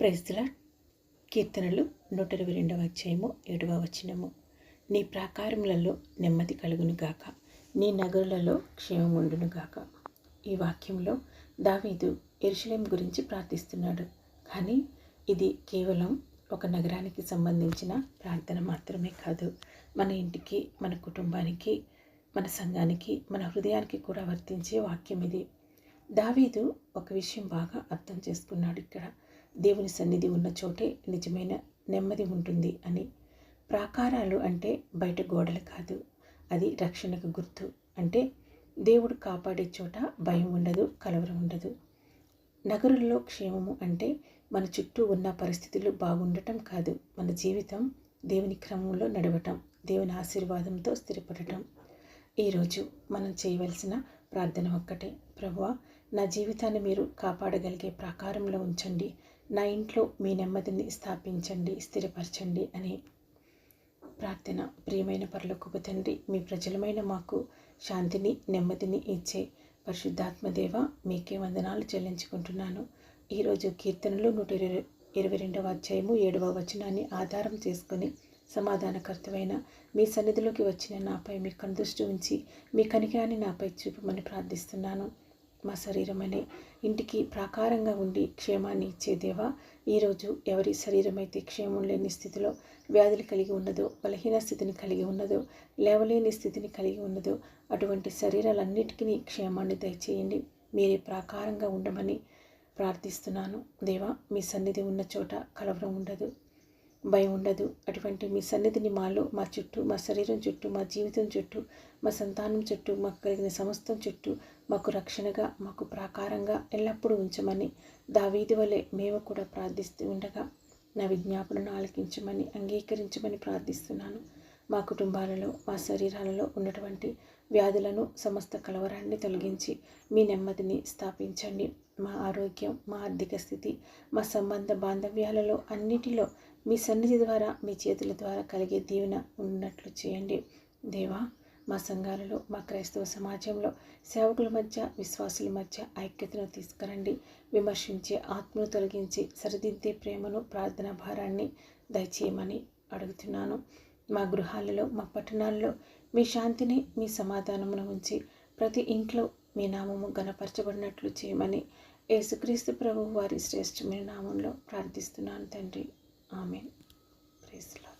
ప్రైజ్ల కీర్తనలు నూట ఇరవై రెండవ అధ్యాయము ఏడవ వచనము. నీ ప్రాకారములలో నెమ్మది కలుగును గాక. నీ నగరులలో క్షేమముండును గాక. ఈ వాక్యంలో దావీదు ఎరుషలేం గురించి ప్రార్థిస్తున్నాడు. కానీ ఇది కేవలం ఒక నగరానికి సంబంధించిన ప్రార్థన మాత్రమే కాదు. మన ఇంటికి మన కుటుంబానికి మన సంఘానికి మన హృదయానికి కూడా వర్తించే వాక్యం ఇది. దావీదు ఒక విషయం బాగా అర్థం చేసుకున్నాడు ఇక్కడ. దేవుని సన్నిధి ఉన్న చోటే నిజమైన నెమ్మది ఉంటుంది అని. ప్రాకారాలు అంటే బయట గోడలు కాదు అది రక్షణకు గుర్తు. అంటే దేవుడు కాపాడే చోట భయం ఉండదు కలవరం ఉండదు. నగరుల్లో క్షేమము అంటే మన చుట్టూ ఉన్న పరిస్థితులు బాగుండటం కాదు. మన జీవితం దేవుని క్రమంలో నడవటం దేవుని ఆశీర్వాదంతో స్థిరపడటం. ఈరోజు మనం చేయవలసిన ప్రార్థన ఒక్కటే. ప్రభువా నా జీవితాన్ని మీరు కాపాడగలిగే ప్రాకారంలో ఉంచండి. నా ఇంట్లో మీ నెమ్మదిని స్థాపించండి స్థిరపరచండి అని ప్రార్థన ప్రియమైన పరలోకపు తండ్రి మీ ప్రజలమైన మాకు శాంతిని నెమ్మదిని ఇచ్చే పరిశుద్ధాత్మదేవ మీకే వందనాలు చెల్లించుకుంటున్నాను. ఈరోజు కీర్తనలు నూట ఇరవై ఇరవై రెండవ అధ్యాయము ఏడవ వచనాన్ని ఆధారం చేసుకొని సమాధానకర్తమైన మీ సన్నిధిలోకి వచ్చిన నాపై మీ కనుదృష్టి ఉంచి మీ కనికాన్ని నాపై చూపమని ప్రార్థిస్తున్నాను. మా శరీరం అనే ఇంటికి ప్రాకారంగా ఉండి క్షేమాన్ని ఇచ్చే దేవా ఈరోజు ఎవరి శరీరం అయితే క్షేమం లేని స్థితిలో వ్యాధులు కలిగి ఉన్నదో బలహీన స్థితిని కలిగి ఉన్నదో లేవలేని స్థితిని కలిగి ఉన్నదో అటువంటి శరీరాలన్నిటికీ క్షేమాన్ని దయచేయండి. మీరే ప్రాకారంగా ఉండమని ప్రార్థిస్తున్నాను. దేవా మీ సన్నిధి ఉన్న చోట కలవరం ఉండదు. భయం ఉండదు. అటువంటి మీ సన్నిధిని మాలో మా చుట్టూ మా శరీరం చుట్టూ మా జీవితం చుట్టూ మా సంతానం చుట్టూ మాకు కలిగిన సమస్తం చుట్టూ మాకు రక్షణగా మాకు ప్రాకారంగా ఎల్లప్పుడూ ఉంచమని దావీది వలె మేము కూడా ప్రార్థిస్తూ ఉండగా నా విజ్ఞాపనను ఆలకించమని అంగీకరించమని ప్రార్థిస్తున్నాను. మా కుటుంబాలలో మా శరీరాలలో ఉన్నటువంటి వ్యాధులను సమస్త కలవరాన్ని తొలగించి మీ నెమ్మదిని స్థాపించండి. మా ఆరోగ్యం మా ఆర్థిక స్థితి మా సంబంధ బాంధవ్యాలలో అన్నిటిలో మీ సన్నిధి ద్వారా మీ చేతుల ద్వారా కలిగే దీవెన ఉన్నట్లు చేయండి. దేవా మా సంఘాలలో మా క్రైస్తవ సమాజంలో సేవకుల మధ్య విశ్వాసుల మధ్య ఐక్యతను తీసుకురండి. విమర్శించే ఆత్మను తొలగించి సరిదిద్దే ప్రేమను ప్రార్థనా భారాన్ని దయచేయమని అడుగుతున్నాను. మా గృహాలలో మా పట్టణాల్లో మీ శాంతిని మీ సమాధానమును ఉంచి ప్రతి ఇంట్లో మీ నామము గనపరచబడినట్లు చేయమని యేసుక్రీస్తు ప్రభు వారి శ్రేష్టమైన నామంలో ప్రార్థిస్తున్నాను తండ్రి. ఆమె ప్రేసులో